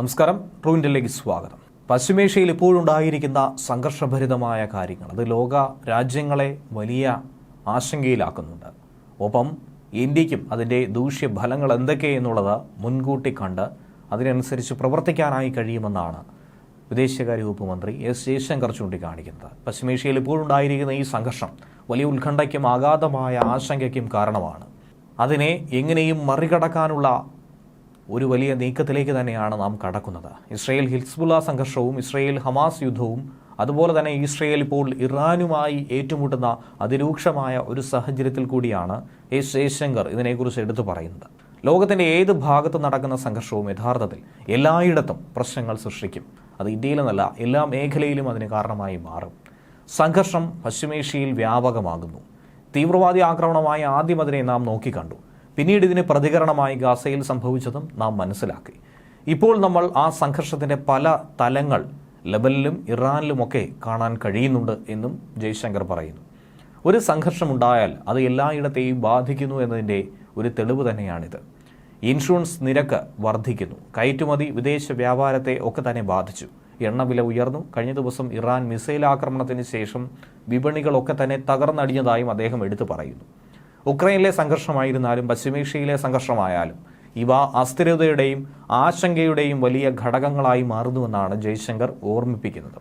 നമസ്കാരം. ട്രൂ ഇന്ത്യയിലേക്ക് സ്വാഗതം. പശ്ചിമേഷ്യയിൽ ഇപ്പോഴുണ്ടായിരിക്കുന്ന സംഘർഷഭരിതമായ കാര്യങ്ങൾ. അത് ലോക രാജ്യങ്ങളെ വലിയ ആശങ്കയിലാക്കുന്നുണ്ട്. ഒപ്പം ഇന്ത്യക്കും അതിന്റെ ദൂഷ്യഫലങ്ങൾ എന്തൊക്കെ എന്നുള്ളത് മുൻകൂട്ടി കണ്ട് അതിനനുസരിച്ച് പ്രവർത്തിക്കാനായി കഴിയുമെന്നാണ് വിദേശകാര്യ വകുപ്പ് മന്ത്രി എസ് ജയശങ്കർ ചൂണ്ടിക്കാണിക്കുന്നത്. പശ്ചിമേഷ്യയിൽ ഇപ്പോഴുണ്ടായിരിക്കുന്ന ഈ സംഘർഷം വലിയ ഉത്കണ്ഠയ്ക്കും അഗാധമായ ആശങ്കയ്ക്കും കാരണമാണ്. അതിനെ എങ്ങനെയും മറികടക്കാനുള്ള ഒരു വലിയ നീക്കത്തിലേക്ക് തന്നെയാണ് നാം കടക്കുന്നത്. ഇസ്രയേൽ ഹിസ്ബുല സംഘർഷവും ഇസ്രയേൽ ഹമാസ് യുദ്ധവും അതുപോലെ തന്നെ ഇസ്രയേൽ ഇപ്പോൾ ഇറാനുമായി ഏറ്റുമുട്ടുന്ന അതിരൂക്ഷമായ ഒരു സാഹചര്യത്തിൽ കൂടിയാണ് എസ് ജയശങ്കർ ഇതിനെക്കുറിച്ച് എടുത്തു പറയുന്നത്. ലോകത്തിന്റെ ഏത് ഭാഗത്ത് നടക്കുന്ന സംഘർഷവും യഥാർത്ഥത്തിൽ എല്ലായിടത്തും പ്രശ്നങ്ങൾ സൃഷ്ടിക്കും. അത് ഇന്ത്യയിലെന്നല്ല എല്ലാ മേഖലയിലും അതിന് കാരണമായി മാറും. സംഘർഷം പശ്ചിമേഷ്യയിൽ വ്യാപകമാകുന്നു. തീവ്രവാദി ആക്രമണമായി ആദ്യം അതിനെ നാം നോക്കിക്കണ്ടു. പിന്നീട് ഇതിന് പ്രതികരണമായി ഗാസയിൽ സംഭവിച്ചതും നാം മനസ്സിലാക്കി. ഇപ്പോൾ നമ്മൾ ആ സംഘർഷത്തിന്റെ പല തലങ്ങൾ ലെബലിലും ഇറാനിലുമൊക്കെ കാണാൻ കഴിയുന്നുണ്ട് എന്നും ജയശങ്കർ പറയുന്നു. ഒരു സംഘർഷമുണ്ടായാൽ അത് എല്ലായിടത്തെയും ബാധിക്കുന്നു എന്നതിന്റെ ഒരു തെളിവ് തന്നെയാണിത്. ഇൻഷുറൻസ് നിരക്ക് വർദ്ധിക്കുന്നു. കയറ്റുമതി വിദേശ വ്യാപാരത്തെ ഒക്കെ തന്നെ ബാധിച്ചു. എണ്ണവില ഉയർന്നു. കഴിഞ്ഞ ദിവസം ഇറാൻ മിസൈൽ ആക്രമണത്തിന് ശേഷം വിപണികളൊക്കെ തന്നെ തകർന്നടിഞ്ഞതായും അദ്ദേഹം എടുത്തു പറയുന്നു. ഉക്രൈനിലെ സംഘർഷമായിരുന്നാലും പശ്ചിമേഷ്യയിലെ സംഘർഷമായാലും ഇവ അസ്ഥിരതയുടെയും ആശങ്കയുടെയും വലിയ ഘടകങ്ങളായി മാറുന്നുവെന്നാണ് ജയശങ്കർ ഓർമ്മിപ്പിക്കുന്നത്.